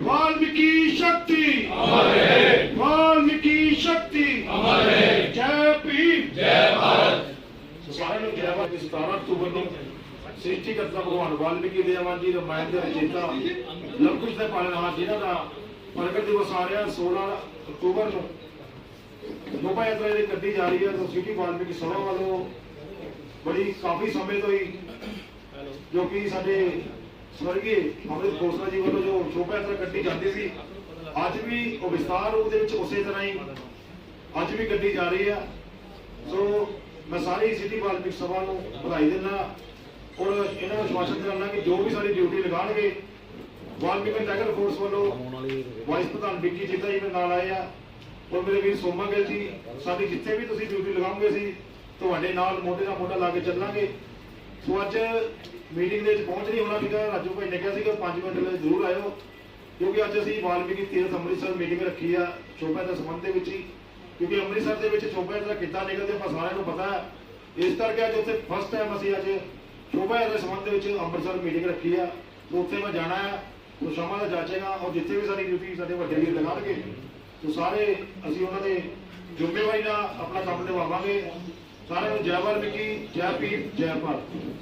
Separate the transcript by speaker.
Speaker 1: वाल्मीकि शक्ति वाल्मीकि शक्ति जय भीम जय भारत ਸਾਰਿਆਂ ਨੂੰ ਜੈ ਭਾਰਤ 17 ਅਕਤੂਬਰ ਨੂੰ ਸ੍ਰਿਸ਼ਟੀ ਕਰਤਾ ਭਗਵਾਨ ਵਾਲਮੀਕੀ ਦੇ ਆਵਾਂ ਜੀ ਰਮਾਇਣ ਦੇ ਰਚੇਤਾ ਲਵਕੁਸ਼ ਦੇ ਪਾਲਣਹਾਰ ਜਿਨ੍ਹਾਂ ਦਾ ਪ੍ਰਗਟ ਦਿਵਸ ਆ ਰਿਹਾ 16 ਅਕਤੂਬਰ ਨੂੰ ਸ਼ੋਭਾ ਯਾਤਰਾ ਜਿਹੜੀ ਕੱਢੀ ਜਾ ਰਹੀ ਹੈ ਤਾਂ ਸਿਟੀ ਵਾਲਮੀਕੀ ਸਭਾ ਵੱਲੋਂ ਬੜੀ ਕਾਫੀ ਸਮੇਂ ਤੋਂ ਹੀ ਜੋ ਕਿ ਸਾਡੇ ਸਵਰਗੀ ਅੰਮ੍ਰਿਤ ਖੋਸਲਾ ਜੀ ਵੱਲੋਂ ਜੋ ਸ਼ੋਭਾ ਯਾਤਰਾ ਕੱਢੀ ਜਾਂਦੀ ਸੀ, ਅੱਜ ਵੀ ਉਹ ਵਿਸਤਾਰ ਰੂਪ ਦੇ ਵਿੱਚ ਉਸੇ ਤਰ੍ਹਾਂ ਹੀ ਅੱਜ ਵੀ ਕੱਢੀ ਜਾ ਰਹੀ ਹੈ ਸੋ ਮੈਂ ਸਾਰੀ ਸਿਟੀ ਵਾਲਮੀਕ ਸਭਾ ਨੂੰ ਵਧਾਈ ਦਿੰਦਾ ਔਰ ਇਹਨਾਂ ਨੂੰ ਵਿਸ਼ਵਾਸਨ ਦਿਲਾਨਾ ਕਿ ਜੋ ਵੀ ਸਾਡੀ ਡਿਊਟੀ ਲਗਾਣਗੇ ਵਾਲਮੀਕੀ ਟਾਈਗਰ ਫੋਰਸ ਵੱਲੋਂ ਵਾਈਸ ਪ੍ਰਧਾਨ ਵਿੱਕੀ ਜੀਤਾ ਜੀ ਮੇਰੇ ਨਾਲ ਆਏ ਆ। ਔਰ ਮੇਰੇ ਵੀਰ ਸੋਮਾ ਗਿੱਲ ਜੀ, ਸਾਡੀ ਜਿੱਥੇ ਵੀ ਤੁਸੀਂ ਡਿਊਟੀ ਲਗਾਓਗੇ ਅਸੀਂ ਤੁਹਾਡੇ ਨਾਲ ਮੋਢੇ ਨਾਲ ਮੋਢਾ ਲਾ ਕੇ ਚੱਲਾਂਗੇ। ਸੋ ਅੱਜ ਮੀਟਿੰਗ ਦੇ ਵਿੱਚ ਪਹੁੰਚ ਨਹੀਂ ਹੋਣਾ ਸੀਗਾ। ਰਾਜੂ ਭਾਈ ਨੇ ਕਿਹਾ ਸੀਗਾ 5 ਮਿੰਟ ਲਈ ਜ਼ਰੂਰ ਆਇਓ। ਕਿਉਂਕਿ ਅੱਜ ਅਸੀਂ ਵਾਲਮੀਕੀ ਤੀਰਥ ਅੰਮ੍ਰਿਤਸਰ ਮੀਟਿੰਗ ਰੱਖੀ ਆ, ਸ਼ੋਭਾ ਦੇ ਸੰਬੰਧ ਦੇ ਵਿੱਚ ਹੀ। ਕਿਉਂਕਿ ਅੰਮ੍ਰਿਤਸਰ ਦੇ ਵਿੱਚ ਸ਼ੋਭਾ ਯਾਤਰਾ ਕਿੱਦਾਂ ਨਿਕਲਦੇ ਆਪਾਂ ਸਾਰਿਆਂ ਨੂੰ ਪਤਾ ਹੈ। ਇਸ ਕਰਕੇ ਅੱਜ ਉੱਥੇ ਫਸਟ ਟਾਈਮ ਅਸੀਂ ਅੱਜ ਸ਼ੋਭਾ ਦੇ ਸੰਬੰਧ ਦੇ ਵਿੱਚ ਅੰਮ੍ਰਿਤਸਰ ਮੀਟਿੰਗ ਰੱਖੀ ਆ। ਉੱਥੇ ਮੈਂ ਜਾਣਾ ਹੈ ਉਹ ਸ਼ਾਮਾਂ ਦਾ ਜਾਚੇਗਾ। ਔਰ ਜਿੱਥੇ ਵੀ ਸਾਡੀ ਡਿਊਟੀ ਸਾਡੇ ਵੱਡੇ ਵੀਰ ਲਗਾਉਣਗੇ ਤੇ ਸਾਰੇ ਅਸੀਂ ਉਹਨਾਂ ਦੇ ਜ਼ਿੰਮੇਵਾਰੀ ਨਾਲ ਆਪਣਾ ਕੰਮ ਨਿਭਾਵਾਂਗੇ। ਸਾਰਿਆਂ ਨੂੰ ਜੈ ਵਾਲਮੀਕੀ ਜੈ ਪੀਰ ਜੈ ਭਾਰਤ।